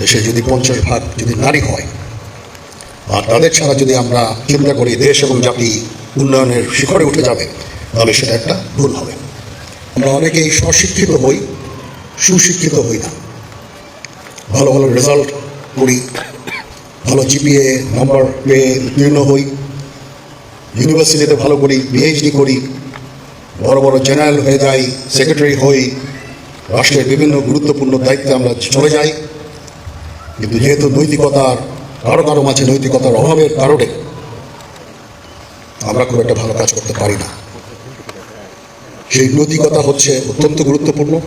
দেশে যদি পঞ্চাশ ভাগ যদি নারী হয়, আর তাদের ছাড়া যদি আমরা চিন্তা করি দেশ এবং জাতি উন্নয়নের শিখরে উঠে যাবে, তাহলে সেটা একটা ভুল হবে। আমরা অনেকেই স্বশিক্ষিত হই, সুশিক্ষিত হই না। ভালো ভালো রেজাল্ট করি, ভালো জিপিএ নাম্বার পেয়ে উত্তীর্ণ হই ইউনিভার্সিটিতে ভালো করি পিএইচডি করি, বড় বড় জেনারেল হয়ে যাই সেক্রেটারি হই, রাষ্ট্রের বিভিন্ন গুরুত্বপূর্ণ দায়িত্বে আমরা চলে যাই। কিন্তু যেহেতু নৈতিকতার, কারও কারও মাঝে নৈতিকতার অভাবের কারণে আমরা খুব একটা ভালো কাজ করতে পারি না। সেই নৈতিকতা হচ্ছে অত্যন্ত গুরুত্বপূর্ণ।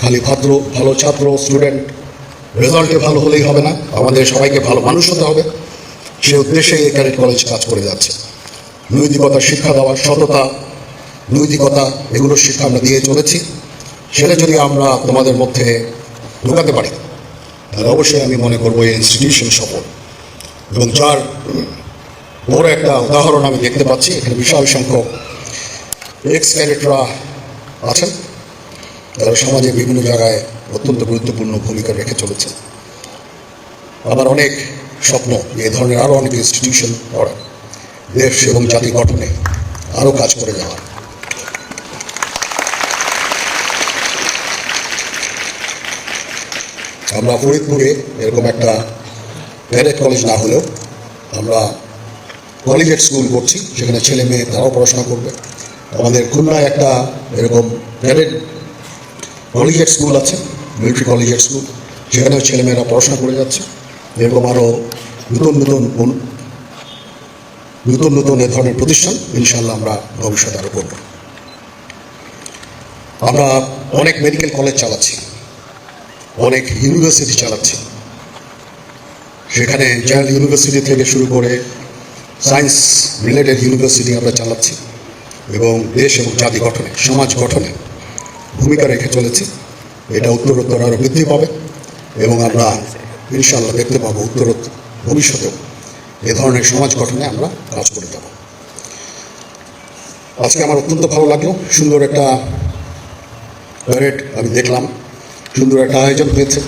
খালি ভাদ্র, ভালো ছাত্র স্টুডেন্ট রেজাল্টে ভালো হলেই হবে না। আমাদের সবাইকে ভালো মানুষ হতে হবে। সে উদ্দেশ্যে এই ক্যাডেট কলেজ কাজ করে যাচ্ছে। নৈতিকতার শিক্ষা দেওয়া সততা, নৈতিকতা এগুলোর শিক্ষা আমরা দিয়ে চলেছি। সেটা যদি আমরা তোমাদের মধ্যে ঢোকাতে পারি তাহলে অবশ্যই আমি মনে করব এই ইনস্টিটিউশন সফল। এবং যার বড় একটা উদাহরণ আমি দেখতে পাচ্ছি, এখানে বিশাল সংখ্যক এক্স ক্যাডেটরা আছেন তারা সমাজে বিভিন্ন জায়গায় অত্যন্ত গুরুত্বপূর্ণ ভূমিকা রেখে চলেছে আমার অনেক স্বপ্ন, এই ধরনের আরও অনেক ইনস্টিটিউশন করা, দেশ এবং জাতি গঠনে আরও কাজ করে যাওয়া আমরা ফরিদপুরে এরকম একটা ক্যাডেট কলেজ না হলেও আমরা কলেজের স্কুল করছি সেখানে ছেলে মেয়ে তারাও পড়াশোনা করবে। আমাদের খুলনায় একটা এরকম ক্যাডেট কলেজের স্কুল আছে, মিলিটারি কলেজের স্কুল, সেখানেও ছেলেমেয়েরা পড়াশোনা করে যাচ্ছে। এরকম আরও নতুন নতুন নতুন নতুন এ ধরনের প্রতিষ্ঠান ইনশাল্লাহ আমরা ভবিষ্যতে আরও করব। আমরা অনেক মেডিকেল কলেজ চালাচ্ছি। অনেক ইউনিভার্সিটি চালাচ্ছি। সেখানে জেনারেল ইউনিভার্সিটি থেকে শুরু করে সায়েন্স রিলেটেড ইউনিভার্সিটি আমরা চালাচ্ছি এবং দেশ এবং জাতি গঠনে, সমাজ গঠনে ভূমিকা রেখে চলেছি। এটা উত্তরোত্তর আরও বৃদ্ধি পাবে এবং আমরা ইনশাল্লাহ দেখতে পাবো উত্তরোত্তর ভবিষ্যতেও এ ধরনের সমাজ গঠনে আমরা কাজ করে যাব। আজকে আমার অত্যন্ত ভালো লাগল। সুন্দর একটা প্যারেড আমি দেখলাম। সুন্দর একটা আয়োজন হয়েছে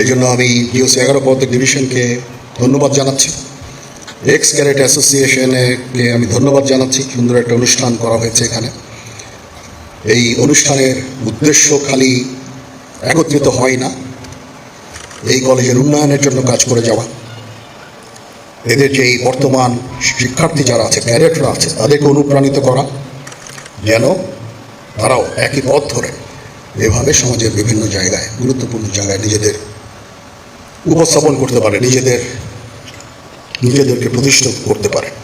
এই জন্য আমি ডিওসি এগারো পদক ডিভিশনকে ধন্যবাদ জানাচ্ছি। এক্স ক্যারেট অ্যাসোসিয়েশনকে আমি ধন্যবাদ জানাচ্ছি সুন্দর একটা অনুষ্ঠান করা হয়েছে এখানে। এই অনুষ্ঠানের উদ্দেশ্য খালি একত্রিত হয় না। এই কলেজের উন্নয়নের জন্য কাজ করে যাওয়া। এদের যে বর্তমান শিক্ষার্থী যারা আছে ক্যাডেটরা আছে, তাদেরকে অনুপ্রাণিত করা। যেন তারাও একই পথ ধরে। এভাবে সমাজের বিভিন্ন জায়গায়, গুরুত্বপূর্ণ জায়গায় নিজেদের উপস্থাপন করতে পারে, নিজেদের, নিজেদেরকে প্রতিষ্ঠিত করতে পারে।